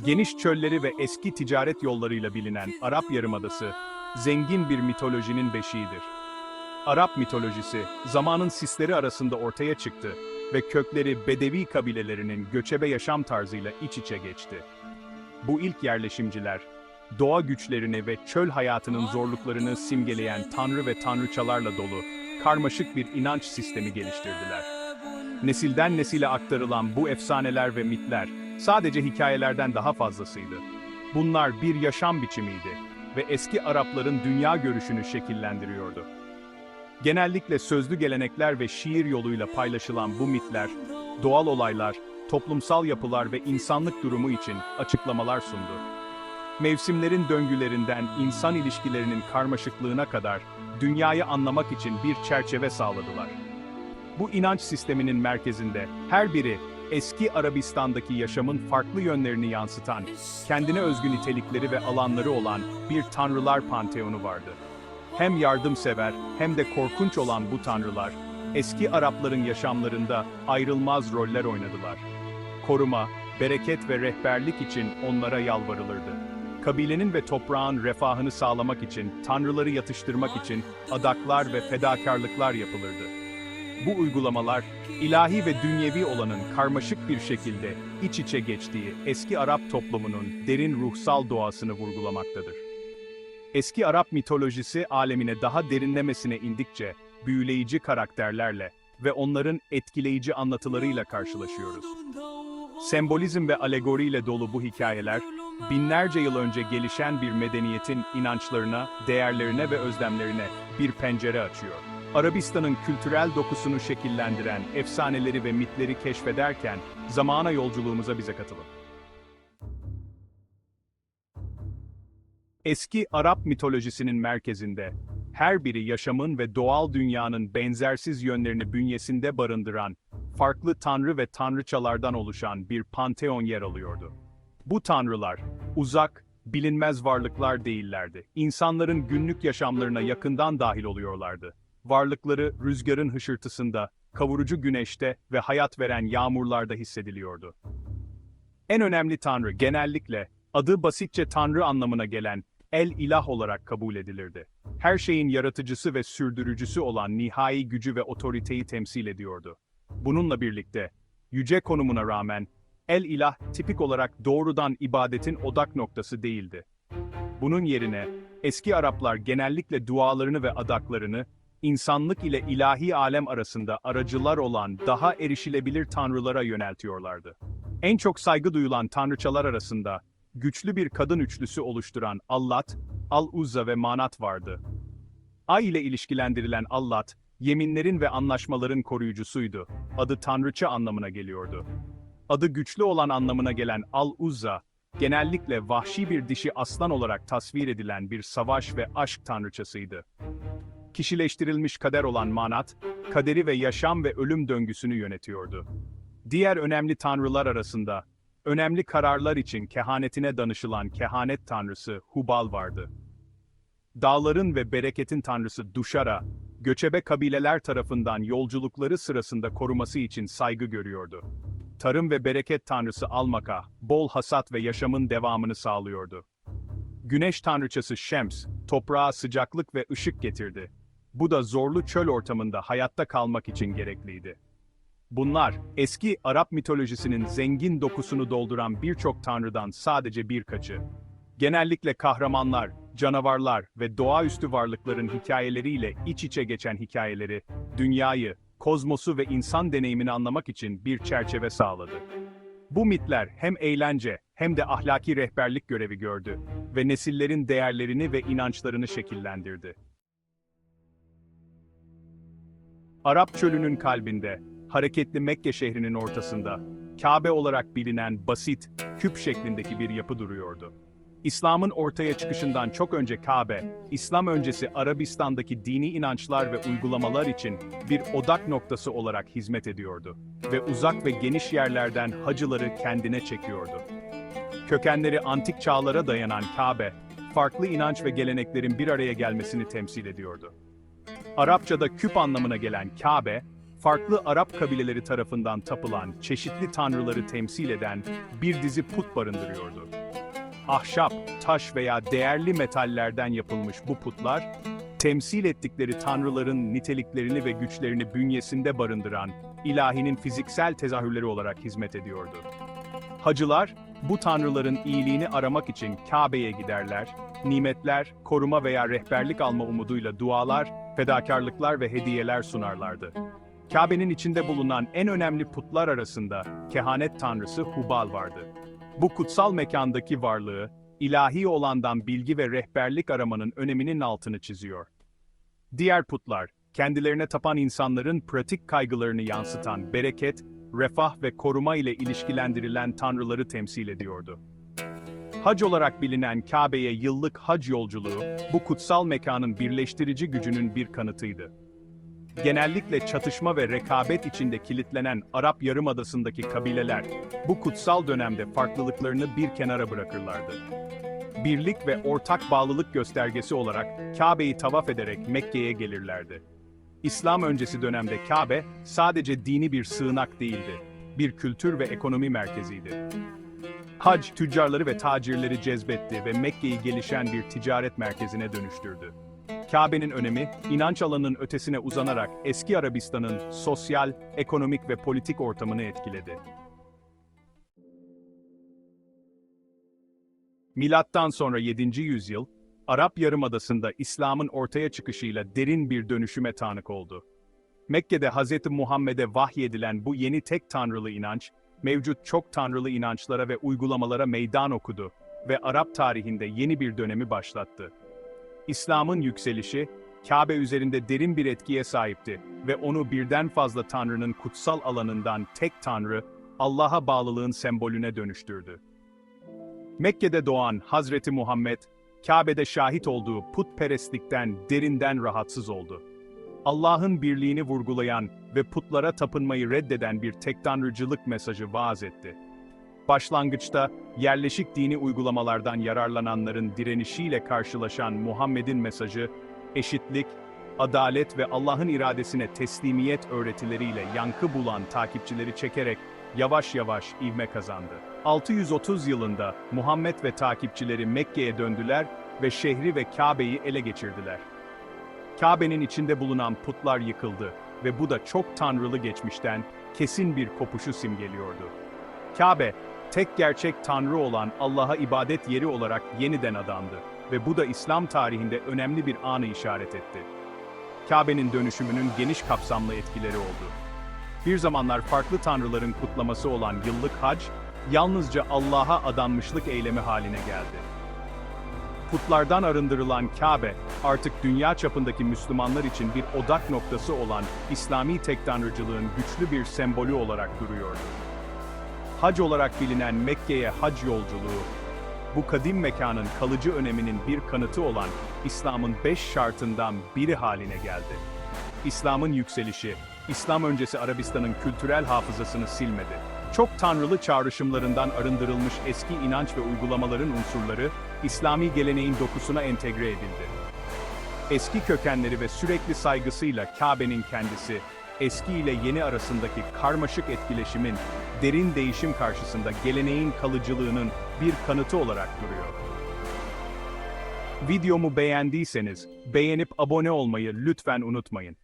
Geniş çölleri ve eski ticaret yollarıyla bilinen Arap Yarımadası, zengin bir mitolojinin beşiğidir. Arap mitolojisi, zamanın sisleri arasında ortaya çıktı ve kökleri Bedevi kabilelerinin göçebe yaşam tarzıyla iç içe geçti. Bu ilk yerleşimciler, doğa güçlerini ve çöl hayatının zorluklarını simgeleyen tanrı ve tanrıçalarla dolu, karmaşık bir inanç sistemi geliştirdiler. Nesilden nesile aktarılan bu efsaneler ve mitler, sadece hikayelerden daha fazlasıydı. Bunlar bir yaşam biçimiydi ve eski Arapların dünya görüşünü şekillendiriyordu. Genellikle sözlü gelenekler ve şiir yoluyla paylaşılan bu mitler, doğal olaylar, toplumsal yapılar ve insanlık durumu için açıklamalar sundu. Mevsimlerin döngülerinden insan ilişkilerinin karmaşıklığına kadar dünyayı anlamak için bir çerçeve sağladılar. Bu inanç sisteminin merkezinde her biri eski Arabistan'daki yaşamın farklı yönlerini yansıtan, kendine özgü nitelikleri ve alanları olan bir tanrılar panteonu vardı. Hem yardımsever hem de korkunç olan bu tanrılar, eski Arapların yaşamlarında ayrılmaz roller oynadılar. Koruma, bereket ve rehberlik için onlara yalvarılırdı. Kabilenin ve toprağın refahını sağlamak için, tanrıları yatıştırmak için adaklar ve fedakarlıklar yapılırdı. Bu uygulamalar, ilahi ve dünyevi olanın karmaşık bir şekilde iç içe geçtiği eski Arap toplumunun derin ruhsal doğasını vurgulamaktadır. Eski Arap mitolojisi alemine daha derinlemesine indikçe, büyüleyici karakterlerle ve onların etkileyici anlatılarıyla karşılaşıyoruz. Sembolizm ve alegoriyle dolu bu hikayeler, binlerce yıl önce gelişen bir medeniyetin inançlarına, değerlerine ve özlemlerine bir pencere açıyor. Arabistan'ın kültürel dokusunu şekillendiren efsaneleri ve mitleri keşfederken zamana yolculuğumuza bize katılın. Eski Arap mitolojisinin merkezinde, her biri yaşamın ve doğal dünyanın benzersiz yönlerini bünyesinde barındıran, farklı tanrı ve tanrıçalardan oluşan bir panteon yer alıyordu. Bu tanrılar, uzak, bilinmez varlıklar değillerdi. İnsanların günlük yaşamlarına yakından dahil oluyorlardı. Varlıkları rüzgarın hışırtısında, kavurucu güneşte ve hayat veren yağmurlarda hissediliyordu. En önemli tanrı genellikle, adı basitçe tanrı anlamına gelen El İlah olarak kabul edilirdi. Her şeyin yaratıcısı ve sürdürücüsü olan nihai gücü ve otoriteyi temsil ediyordu. Bununla birlikte, yüce konumuna rağmen, El İlah tipik olarak doğrudan ibadetin odak noktası değildi. Bunun yerine, eski Araplar genellikle dualarını ve adaklarını, insanlık ile ilahi alem arasında aracılar olan daha erişilebilir tanrılara yöneltiyorlardı. En çok saygı duyulan tanrıçalar arasında, güçlü bir kadın üçlüsü oluşturan Allat, Al-Uzza ve Manat vardı. Ay ile ilişkilendirilen Allat, yeminlerin ve anlaşmaların koruyucusuydu. Adı tanrıça anlamına geliyordu. Adı güçlü olan anlamına gelen Al-Uzza, genellikle vahşi bir dişi aslan olarak tasvir edilen bir savaş ve aşk tanrıçasıydı. Kişileştirilmiş kader olan Manat, kaderi ve yaşam ve ölüm döngüsünü yönetiyordu. Diğer önemli tanrılar arasında, önemli kararlar için kehanetine danışılan kehanet tanrısı Hubal vardı. Dağların ve bereketin tanrısı Duşara, göçebe kabileler tarafından yolculukları sırasında koruması için saygı görüyordu. Tarım ve bereket tanrısı Almaka, bol hasat ve yaşamın devamını sağlıyordu. Güneş tanrıçası Şems, toprağa sıcaklık ve ışık getirdi. Bu da zorlu çöl ortamında hayatta kalmak için gerekliydi. Bunlar, eski Arap mitolojisinin zengin dokusunu dolduran birçok tanrıdan sadece birkaçı. Genellikle kahramanlar, canavarlar ve doğaüstü varlıkların hikayeleriyle iç içe geçen hikayeleri, dünyayı, kozmosu ve insan deneyimini anlamak için bir çerçeve sağladı. Bu mitler hem eğlence hem de ahlaki rehberlik görevi gördü ve nesillerin değerlerini ve inançlarını şekillendirdi. Arap çölünün kalbinde, hareketli Mekke şehrinin ortasında, Kabe olarak bilinen basit, küp şeklindeki bir yapı duruyordu. İslam'ın ortaya çıkışından çok önce Kabe, İslam öncesi Arabistan'daki dini inançlar ve uygulamalar için bir odak noktası olarak hizmet ediyordu ve uzak ve geniş yerlerden hacıları kendine çekiyordu. Kökenleri antik çağlara dayanan Kabe, farklı inanç ve geleneklerin bir araya gelmesini temsil ediyordu. Arapçada küp anlamına gelen Kabe, farklı Arap kabileleri tarafından tapılan çeşitli tanrıları temsil eden bir dizi put barındırıyordu. Ahşap, taş veya değerli metallerden yapılmış bu putlar, temsil ettikleri tanrıların niteliklerini ve güçlerini bünyesinde barındıran ilahinin fiziksel tezahürleri olarak hizmet ediyordu. Hacılar, bu tanrıların iyiliğini aramak için Kabe'ye giderler, nimetler, koruma veya rehberlik alma umuduyla dualar, fedakarlıklar ve hediyeler sunarlardı. Kabe'nin içinde bulunan en önemli putlar arasında kehanet tanrısı Hubal vardı. Bu kutsal mekandaki varlığı, ilahi olandan bilgi ve rehberlik aramanın öneminin altını çiziyor. Diğer putlar, kendilerine tapan insanların pratik kaygılarını yansıtan bereket, refah ve koruma ile ilişkilendirilen tanrıları temsil ediyordu. Hac olarak bilinen Kabe'ye yıllık hac yolculuğu, bu kutsal mekanın birleştirici gücünün bir kanıtıydı. Genellikle çatışma ve rekabet içinde kilitlenen Arap Yarımadası'ndaki kabileler, bu kutsal dönemde farklılıklarını bir kenara bırakırlardı. Birlik ve ortak bağlılık göstergesi olarak Kabe'yi tavaf ederek Mekke'ye gelirlerdi. İslam öncesi dönemde Kabe sadece dini bir sığınak değildi, bir kültür ve ekonomi merkeziydi. Hac, tüccarları ve tacirleri cezbetti ve Mekke'yi gelişen bir ticaret merkezine dönüştürdü. Kabe'nin önemi, inanç alanının ötesine uzanarak eski Arabistan'ın sosyal, ekonomik ve politik ortamını etkiledi. Milattan sonra 7. yüzyıl, Arap Yarımadası'nda İslam'ın ortaya çıkışıyla derin bir dönüşüme tanık oldu. Mekke'de Hz. Muhammed'e vahyedilen bu yeni tek tanrılı inanç, mevcut çok tanrılı inançlara ve uygulamalara meydan okudu ve Arap tarihinde yeni bir dönemi başlattı. İslam'ın yükselişi, Kabe üzerinde derin bir etkiye sahipti ve onu birden fazla tanrının kutsal alanından tek tanrı, Allah'a bağlılığın sembolüne dönüştürdü. Mekke'de doğan Hazreti Muhammed, Kabe'de şahit olduğu putperestlikten derinden rahatsız oldu. Allah'ın birliğini vurgulayan ve putlara tapınmayı reddeden bir tek tanrıcılık mesajı vaaz etti. Başlangıçta yerleşik dini uygulamalardan yararlananların direnişiyle karşılaşan Muhammed'in mesajı, eşitlik, adalet ve Allah'ın iradesine teslimiyet öğretileriyle yankı bulan takipçileri çekerek yavaş yavaş ivme kazandı. 630 yılında Muhammed ve takipçileri Mekke'ye döndüler ve şehri ve Kabe'yi ele geçirdiler. Kabe'nin içinde bulunan putlar yıkıldı ve bu da çok tanrılı geçmişten kesin bir kopuşu simgeliyordu. Kabe, tek gerçek tanrı olan Allah'a ibadet yeri olarak yeniden adandı ve bu da İslam tarihinde önemli bir anı işaret etti. Kabe'nin dönüşümünün geniş kapsamlı etkileri oldu. Bir zamanlar farklı tanrıların kutlaması olan yıllık hac, yalnızca Allah'a adanmışlık eylemi haline geldi. Putlardan arındırılan Kabe, artık dünya çapındaki Müslümanlar için bir odak noktası olan İslami tek tanrıcılığın güçlü bir sembolü olarak duruyordu. Hac olarak bilinen Mekke'ye hac yolculuğu, bu kadim mekanın kalıcı öneminin bir kanıtı olan İslam'ın beş şartından biri haline geldi. İslam'ın yükselişi, İslam öncesi Arabistan'ın kültürel hafızasını silmedi. Çok tanrılı çağrışımlarından arındırılmış eski inanç ve uygulamaların unsurları, İslami geleneğin dokusuna entegre edildi. Eski kökenleri ve sürekli saygısıyla Kabe'nin kendisi, eski ile yeni arasındaki karmaşık etkileşimin, derin değişim karşısında geleneğin kalıcılığının bir kanıtı olarak duruyor. Videomu beğendiyseniz, beğenip abone olmayı lütfen unutmayın.